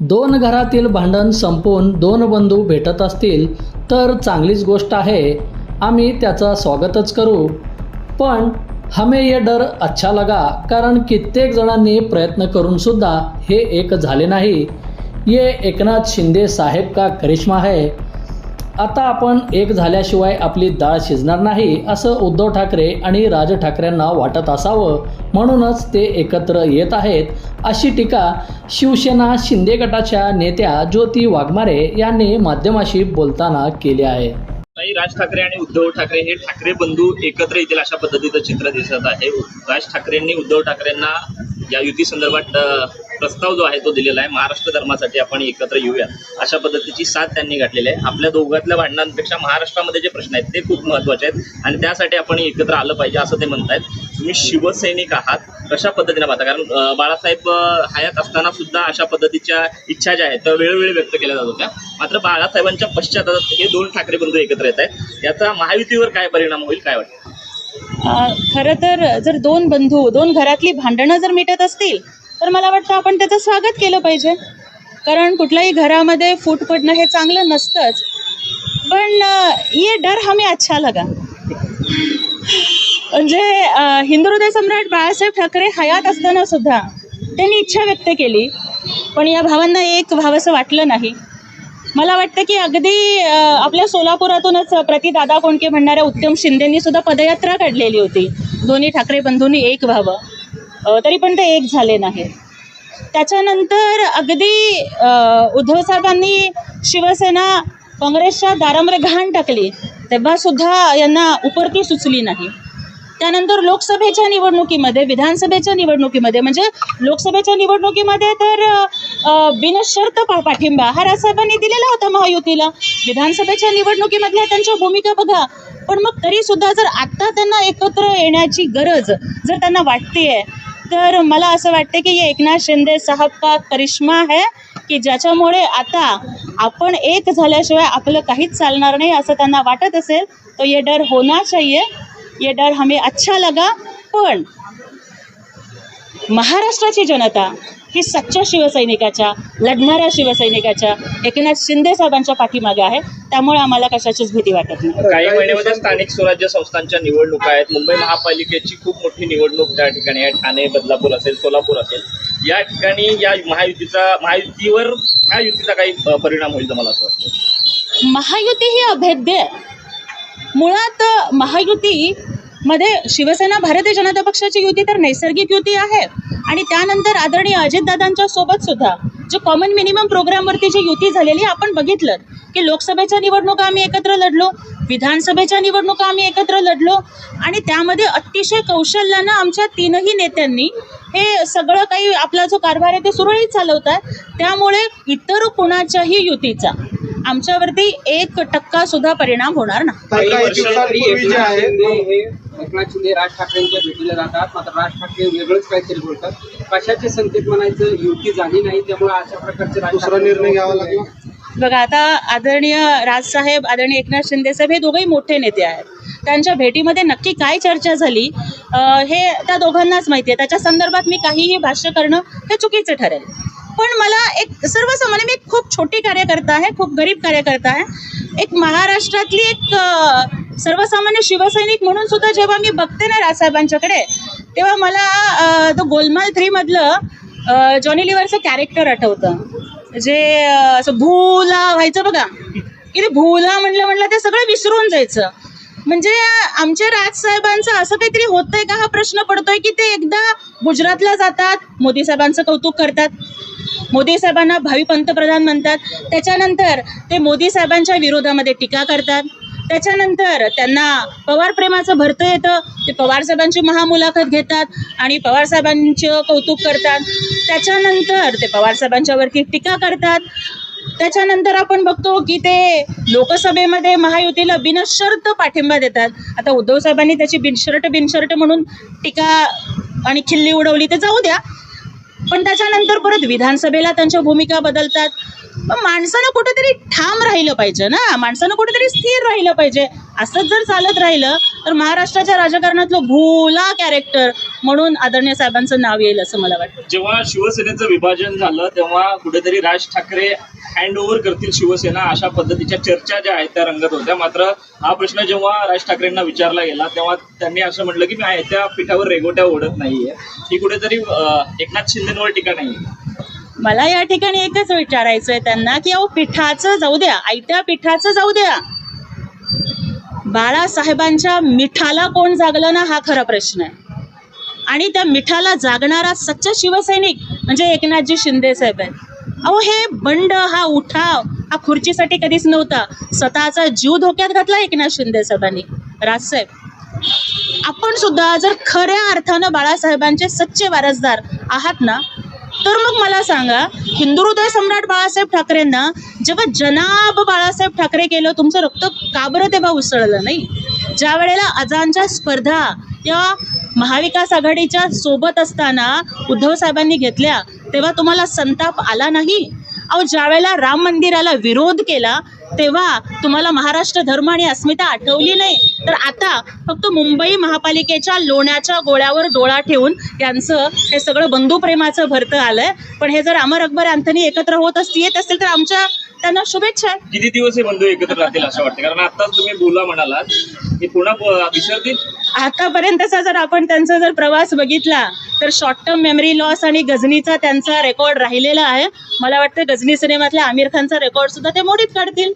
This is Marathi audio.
दोन घरातील भांडण संपवून दोन बंधू भेटत असतील तर चांगलीच गोष्ट आहे. आम्ही त्याचं स्वागतच करू. पण हमें ये डर अच्छा लगा कारण कित्येक जणांनी प्रयत्न करूनसुद्धा हे एक झाले नाही. ये एकनाथ शिंदे साहेब का करिश्मा है? आता आपण एक झाल्याशिवाय आपली डाळ शिजणार नाही असं उद्धव ठाकरे आणि राज ठाकरेंना वाटत असावं. म्हणूनच ते एकत्र येत आहेत. अशी टीका शिवसेना शिंदे गटाच्या नेत्या ज्योती वाघमारे यांनी माध्यमाशी बोलताना केली आहे. ताई राज ठाकरे आणि उद्धव ठाकरे हे ठाकरे बंधू एकत्र येतील अशा पद्धतीचं चित्र दिसत आहे. राज ठाकरेंनी उद्धव ठाकरेंना या युती संदर्भात प्रस्ताव जो आहे तो दिलेला आहे महाराष्ट्र धर्मासाठी आपण एकत्र येऊया अशा पद्धतीची साथ त्यांनी घातलेली आहे. आपल्या दोघातल्या भांडणांपेक्षा महाराष्ट्रामध्ये जे प्रश्न आहेत ते खूप महत्त्वाचे आहेत आणि त्यासाठी आपण एकत्र आलं पाहिजे असं ते म्हणतायत. तुम्ही शिवसैनिक आहात. कशा पद्धतीने पाहता? कारण बाळासाहेब हयात असताना सुद्धा अशा पद्धतीच्या इच्छा ज्या आहेत त्या वेळोवेळी व्यक्त केल्या जात होत्या. मात्र बाळासाहेबांच्या पश्चातात हे दोन ठाकरे बंधू एकत्र येत आहेत. याचा महायुतीवर काय परिणाम होईल काय वाटतं? खरं तर जर दोन बंधू दोन घरातली भांडणं जर मिटत असतील तर मला वाटतं आपण त्याचं स्वागत केलं पाहिजे. कारण कुठल्याही घरामध्ये फूट पडणं हे चांगलं नसतंच. पण ये डर हमें अच्छा लगा. म्हणजे अ, हिंदू हृदय सम्राट बाळासाहेब ठाकरे हयात असताना सुद्धा त्यांनी इच्छा व्यक्त केली. पण या भावांना एक भावसं वाटलं नाही. मला वाटतं की अगदी आपल्या सोलापुरातूनच प्रतिदादा कोणके म्हणणाऱ्या उत्तम शिंदेंनी सुद्धा पदयात्रा काढलेली होती. दोन्ही ठाकरे बंधूंनी एक व्हावं. तरी पण ते एक झाले नाही त्याच्यानंतर अगदी उद्धवसाहेबांनी उद्धव साहेबांनी शिवसेना काँग्रेसच्या दारामध्ये घाण टाकली तेव्हा सुद्धा यांना उपरती सुचली नाही. त्यानंतर लोकसभेच्या निवडणुकीमध्ये विधानसभेच्या निवडणुकीमध्ये म्हणजे लोकसभेच्या निवडणुकीमध्ये तर बिनशर्त पाठिंबा हा राजसाहेबांनी दिलेला होता महायुतीला. विधानसभेच्या निवडणुकीमधल्या त्यांच्या भूमिका बघा पण मग तरी सुद्धा जर आत्ता त्यांना एकत्र येण्याची गरज जर त्यांना वाटते तर मला असं वाटते की ये एकनाथ शिंदे साहेब का करिश्मा आहे की ज्याच्यामुळे आता आपण एक झाल्याशिवाय आपलं काहीच चालणार नाही असं त्यांना वाटत असेल तो ये डर होना चाहिए ये डर हमें अच्छा लगा पण महाराष्ट्राची जनता ही सच्च्या शिवसैनिकाच्या लढणाऱ्या शिवसैनिकाच्या एकनाथ शिंदे साहेबांच्या पाठीमागे आहे. त्यामुळे आम्हाला कशाचीच भीती वाटत नाही. काही महिन्यामध्ये स्थानिक स्वराज्य संस्थांच्या निवडणुका आहेत. मुंबई महापालिकेची खूप मोठी निवडणूक त्या ठिकाणी आहे. ठाणे बदलापूर असेल सोलापूर असेल. या ठिकाणी या महायुतीचा महायुतीवर ह्या युतीचा काही परिणाम होईल तर मला असं वाटतं? महायुती ही अभेद्य आहे. मुळात महायुती मध्ये शिवसेना भारतीय जनता पक्षाची युती तर नैसर्गिक युती आहे. आणि त्यानंतर आदरणीय अजितदादांच्या सोबत सुद्धा जे कॉमन मिनिमम प्रोग्रामवरती जी युती झालेली आपण बघितलं की लोकसभेच्या निवडणुका आम्ही एकत्र लढलो विधानसभेच्या निवडणुका आम्ही एकत्र लढलो आणि त्यामध्ये अतिशय कौशल्यानं आमच्या तीनही नेत्यांनी हे सगळं काही आपला जो कारभार आहे ते सुरळीत चालवतात त्यामुळे इतर कुणाच्याही युतीचा आमच्यावरती एक टक्का सुद्धा परिणाम होणार नाही. एकनाथ शिंदे राज ठाकरेंच्या भेटीला जातात. मात्र राज ठाकरे वेगळंच काहीतरी बोलतात. कशाचे संकेत म्हणायचं? युती झाली नाही त्यामुळे अशा प्रकारचे दुसरा निर्णय घ्यावा लागला. बघा आता आदरणीय राजसाहेब आदरणीय एकनाथ शिंदे साहेब हे दोघंही मोठे नेते आहेत. त्यांच्या भेटीमध्ये नक्की काय चर्चा झाली हे त्या दोघांनाच माहिती आहे. त्याच्या संदर्भात मी काहीही भाष्य करणं हे चुकीचं ठरेल. पण मला एक सर्वसामान्य मी एक खूप छोटी कार्यकर्ता आहे खूप गरीब कार्यकर्ता आहे. एक महाराष्ट्रातली एक सर्वसामान्य शिवसैनिक म्हणून सुद्धा जेव्हा मी बघते ना राजसाहेबांच्याकडे तेव्हा मला तो गोलमाल थ्रीमधलं जॉनी लिव्हरचं कॅरेक्टर आठवतं. जे असं भूला व्हायचं बघा. की ते भूला म्हणलं म्हणलं ते सगळं विसरून जायचं. म्हणजे आमच्या राजसाहेबांचं असं काहीतरी होतंय का? हा प्रश्न पडतोय की ते एकदा गुजरातला जातात मोदी साहेबांचं कौतुक करतात. मोदी साहेबांना भावी पंतप्रधान म्हणतात. त्याच्यानंतर ते मोदी साहेबांच्या विरोधामध्ये टीका करतात. त्याच्यानंतर त्यांना पवार प्रेमाचं भरतं येतं. ते पवार साहेबांची महामुलाखत घेतात आणि पवारसाहेबांचं कौतुक करतात. त्याच्यानंतर ते पवारसाहेबांच्यावरती टीका करतात. त्याच्यानंतर आपण बघतो की ते लोकसभेमध्ये महायुतीला बिनशर्त पाठिंबा देतात. आता उद्धव साहेबांनी त्याची बिनशर्ट बिनशर्ट म्हणून टीका आणि खिल्ली उडवली तर जाऊ द्या. पण त्याच्यानंतर परत विधानसभेला त्यांच्या भूमिका बदलतात. मग माणसानं कुठेतरी ठाम राहिलं पाहिजे ना? माणसानं कुठेतरी स्थिर राहिलं पाहिजे. असंच जर चालत राहिलं तर महाराष्ट्राच्या राजकारणातलं भोला कॅरेक्टर म्हणून आदरणीय साहेबांचं नाव येईल असं मला वाटतं. जेव्हा शिवसेनेचं विभाजन झालं तेव्हा कुठेतरी राज ठाकरे हँड ओव्हर करतील शिवसेना अशा पद्धतीच्या चर्चा ज्या आहेत त्या रंगत होत्या. मात्र हा प्रश्न जेव्हा राज ठाकरेंना विचारला गेला तेव्हा त्यांनी असं म्हटलं की मी आयत्या पिठावर रेगोट्या ओढत नाहीये. ही कुठेतरी एकनाथ शिंदेवर टीका नाहीये. मला या ठिकाणी एकच विचारायचं आहे त्यांना की अहो पिठाचं जाऊ द्या आयत्या पिठाचं जाऊ द्या. बाळासाहेबांच्या मिठाला कोण जागलं ना हा खरा प्रश्न आहे. आणि त्या मिठाला जागणारा सच्चा शिवसैनिक म्हणजे एकनाथजी शिंदे साहेब आहेत. अहो हे बंड हा उठाव हा खुर्चीसाठी कधीच नव्हता. स्वतःचा जीव धोक्यात घातला एकनाथ शिंदे साहेबांनी. राजसाहेब आपण सुद्धा जर खऱ्या अर्थानं बाळासाहेबांचे सच्चे वारसदार आहात ना तर मग मला सांगा हिंदू हृदय सम्राट बाळासाहेब ठाकरेंना जेव्हा जनाब बाळासाहेब ठाकरे केलं तुमचं रक्त का बरं तेव्हा उसळलं नाही? ज्या वेळेला अजानच्या स्पर्धा या महाविकास आघाडीच्या सोबत असताना उद्धव साहेबांनी घेतल्या तेव्हा तुम्हाला संताप आला नाही? अहो ज्या वेळेला राम मंदिराला विरोध केला तेव्हा तुम्हाला महाराष्ट्र धर्म आणि अस्मिता आठवली नाही. तर आता फक्त मुंबई महापालिकेच्या लोण्याच्या गोळ्यावर डोळा ठेवून यांचं हे सगळं बंधुप्रेमाचं भरतं आलंय. पण हे जर अमर अकबर अँथनी एकत्र होत असती येत असतील तर आमच्या त्यांना शुभेच्छा किती दिवस हे बंधू एकत्र राहतील असं वाटतं? कारण आताच तुम्ही बोला म्हणालात की पुन्हा विसरतील आतापर्यंतचा जर आपण त्यांचा जर प्रवास बघितला तर शॉर्ट टर्म मेमरी लॉस आणि गझनीचा त्यांचा रेकॉर्ड राहिलेला आहे. मला वाटतं गझनी सिनेमातल्या आमिर खानचा रेकॉर्ड सुद्धा ते मोडीत काढतील.